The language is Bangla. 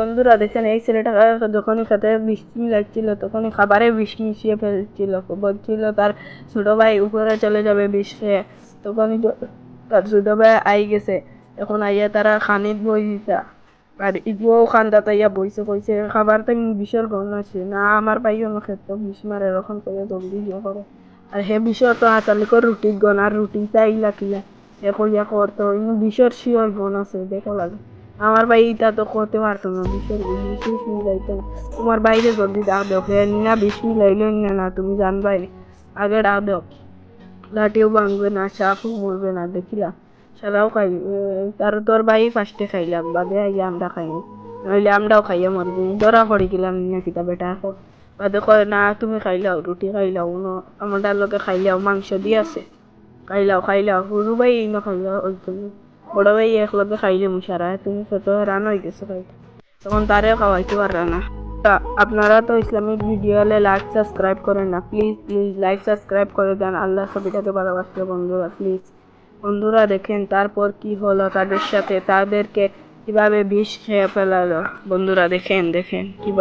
বন্ধুরা দেখেন, এই ছেলেটা যখনই খেতে বিষ মিলাচ্ছিল তখনই খাবারে বিষ মিশিয়ে ফেলছিল বলছিল তার ছোট ভাই উপরে চলে যাবে বিষ। খেয়ে তখনই তার ছোট ভাই আই গেছে। এখন আইয়া তারা খানিত বই আর ইগুয়াও খান্দা তাইয়া বইছে, কইছে, খাবার তাই বিষের গন্ধ আছে। না, আমার ভাইও না খেত। বিষ মারে এরকম করে জলদি ইয়ে করে। আর হে বিষয় তো হাতালি করে রুটি গন আর রুটি চাইলা কিলা এ কইয়া করতো বিষের শিওর গন আছে, দেখো লাগে। আমার ভাই এটা তো করতে পারতো না বিষের বিষ মিশ মিলাইতো না। তোমার বাইরে জলদি ডাক দেও হে না বিষ মিলাইলো না না তুমি জানবাই আগে ডাক দেও। লাঠিও ভাঙবে না, সাপও মরবে না, দেখিলা? সারাও খাই তার তোর ভাই ফার্স্টে খাইলাম, বাদে আইয়া আমরা খাইনি। নইলে আমরাও খাইয়া মরবো। ধরা পড়ে গেলাম না কিতা বেটা বাদে কয়, না, তুমি খাইলাও, রুটি খাইলাও ন আমার লগে খাইলাও, মাংস দিয়ে আছে। খাইলাও খাইলাও ভাই না খাইলাও, ওই বড় ভাই একলগে খাইলে মুসারা তুমি কত রান হয়ে গেছো খাইতে তখন তারেও খাওয়াইতে পারবে না আপনারা তো ইসলামিক ভিডিও হলে লাইক সাবস্ক্রাইব করেন না প্লিজ প্লিজ লাইক সাবস্ক্রাইব করে দেন আল্লাহ ছবিটাকে ভালোবাসতে বন্ধুরা প্লিজ বন্ধুরা দেখেন তারপর কি হলো তাদের সাথে তাদেরকে কীভাবে বিষ খেয়ে ফেলালো বন্ধুরা দেখেন দেখেন কি